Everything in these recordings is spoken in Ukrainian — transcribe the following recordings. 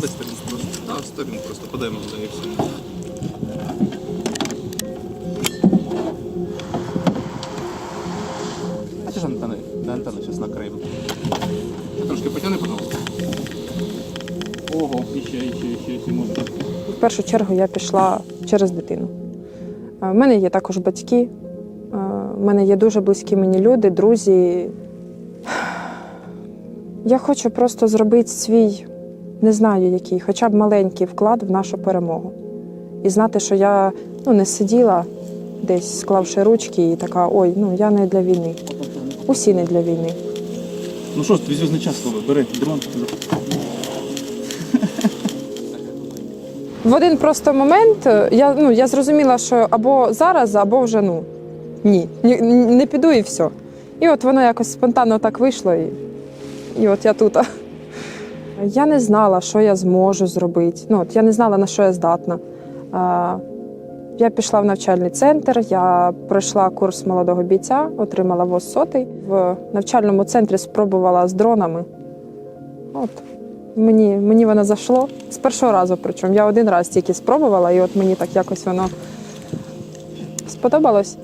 подай сторінку просто. Так, сторінку просто подаємо туди і все. А ти ж антени, де антени зараз накриємо. Трошки потягни, пожалуйста. Ого, іще, іще, іще, іще можна. В першу чергу я пішла через дитину. В мене є також батьки, в мене є дуже близькі мені люди, друзі. Я хочу просто зробити свій, не знаю який, хоча б маленький вклад в нашу перемогу. І знати, що я ну, не сиділа десь, склавши ручки, і така, ой, ну я не для війни. Усі не для війни. Ну що ж, твій зв'язний час, Слава, бери дрон. В один просто момент е, я, ну, я зрозуміла, що або зараз, або вже ну ні, ні, не піду і все. І от воно якось спонтанно так вийшло, і, і от я тут. Я не знала, що я зможу зробити. Ну, от я не знала, на що я здатна. Я пішла в навчальний центр, я пройшла курс молодого бійця, отримала ВОЗ сотий. В навчальному центрі спробувала з дронами. От Мені, мені воно зайшло з першого разу, причому я один раз тільки спробувала, і от мені так якось воно сподобалось.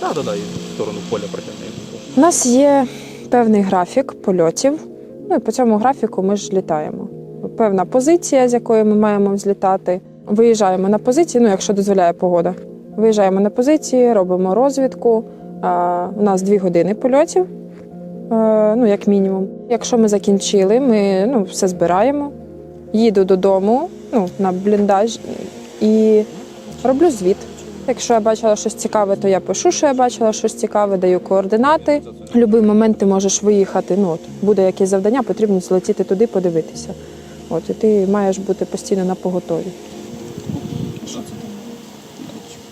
Так, так, так, і в сторону поля протягнемо. У нас є певний графік польотів. Ну і по цьому графіку ми ж літаємо. Певна позиція, з якої ми маємо взлітати. Виїжджаємо на позиції, ну якщо дозволяє погода. Виїжджаємо на позиції, робимо розвідку. А, у нас дві години польотів, е, ну як мінімум. Якщо ми закінчили, ми ну, все збираємо, їду додому ну, на бліндаж і роблю звіт. Якщо я бачила щось цікаве, то я пишу, що я бачила щось цікаве, даю координати. В будь-який момент ти можеш виїхати. Ну, от, буде якесь завдання, потрібно злетіти туди, подивитися. От, і ти маєш бути постійно на поготові.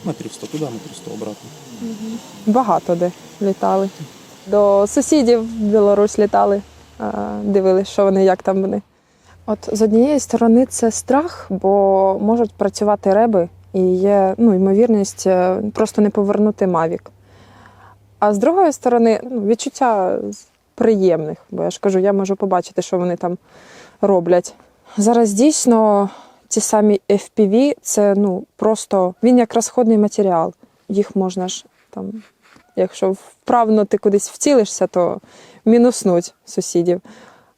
Метрів 100 туди, метрів 100 обратно. Багато де літали. До сусідів в Білорусь літали, дивилися, що вони, як там вони. От з однієї сторони це страх, бо можуть працювати реби, і є ну, ймовірність е, просто не повернути Мавік. А з другої сторони, ну, відчуття приємних, бо я ж кажу, я можу побачити, що вони там роблять. Зараз дійсно ці самі FPV, це ну просто він як розходний матеріал. Їх можна ж там, якщо вправно ти кудись вцілишся, то мінуснуть сусідів.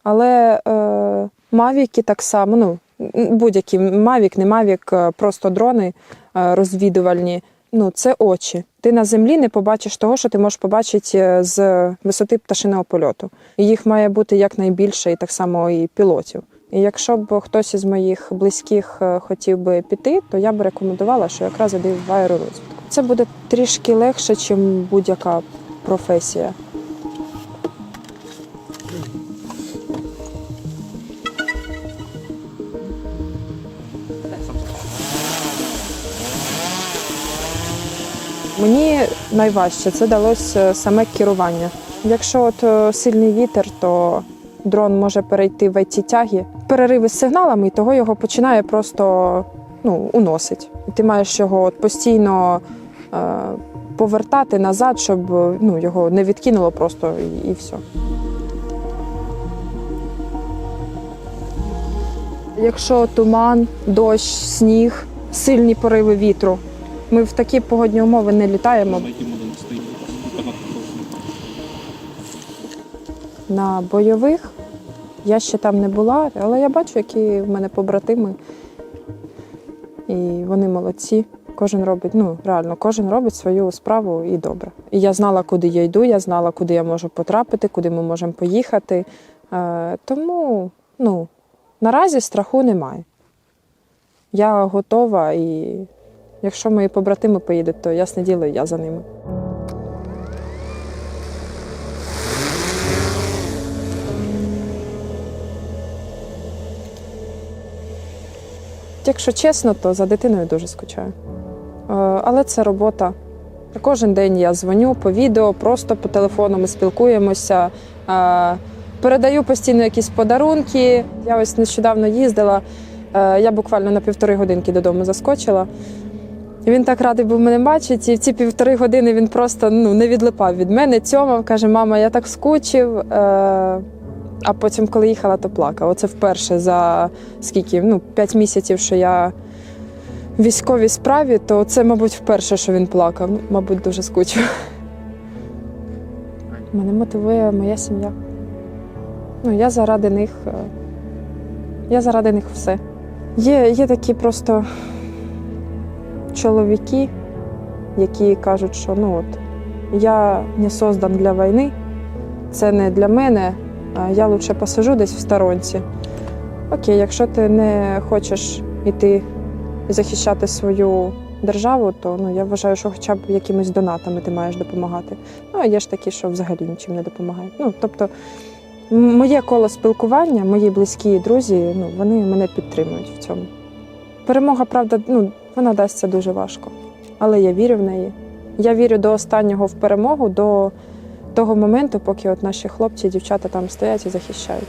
Але е, мавіки так само, ну будь-які мавік, не мавік, е, просто дрони е, розвідувальні. Ну, це очі. Ти на землі не побачиш того, що ти можеш побачити е, з висоти пташиного польоту. Їх має бути якнайбільше, і так само і пілотів. І якщо б хтось із моїх близьких хотів би піти, то я б рекомендувала, що якраз іди в аеророзвідку. Це буде трішки легше, ніж будь-яка професія. Мені найважче це далося саме керування. Якщо от е, сильний вітер, то дрон може перейти в it тяги перериви з сигналами, і того його починає просто ну, уносить. Ти маєш його от постійно е, повертати назад, щоб ну, його не відкинуло просто і, і все. Якщо туман, дощ, сніг, сильні пориви вітру, ми в такі погодні умови не літаємо. На бойових я ще там не була, але я бачу, які в мене побратими. І вони молодці. Кожен робить, ну реально, кожен робить свою справу і добре. І я знала, куди я йду, я знала, куди я можу потрапити, куди ми можемо поїхати. Е, тому ну, наразі страху немає. Я готова, і якщо мої побратими поїдуть, то ясне діло, я за ними. Якщо чесно, то за дитиною дуже скучаю. Е, Але це робота. Кожен день я дзвоню по відео, просто по телефону ми спілкуємося. Е, Передаю постійно якісь подарунки. Я ось нещодавно їздила. е, Я буквально на півтори годинки додому заскочила. Він так радий був мене бачити, і в ці півтори години він просто ну, не відлипав від мене. Цьомав, каже, мама, я так скучив. Е, а потім, коли їхала, то плакав. Оце вперше за скільки? Ну, п'ять місяців, що я в військовій справі, то це, мабуть, вперше, що він плакав. Ну, мабуть, дуже скучив. Мене мотивує моя сім'я. Ну, я заради них. е, Я заради них все. Є, є такі просто чоловіки, які кажуть, що ну от я не создан для війни, це не для мене, я лучше посижу десь в сторонці. Окей, якщо ти не хочеш іти захищати свою державу, то ну, я вважаю, що хоча б якимись донатами ти маєш допомагати. Ну, а є ж такі, що взагалі нічим не допомагають. Ну, тобто, моє коло спілкування, мої близькі друзі, ну, вони мене підтримують в цьому. Перемога, правда, ну, вона дасться дуже важко, але я вірю в неї. Я вірю до останнього в перемогу, до того моменту, поки от наші хлопці і дівчата там стоять і захищають.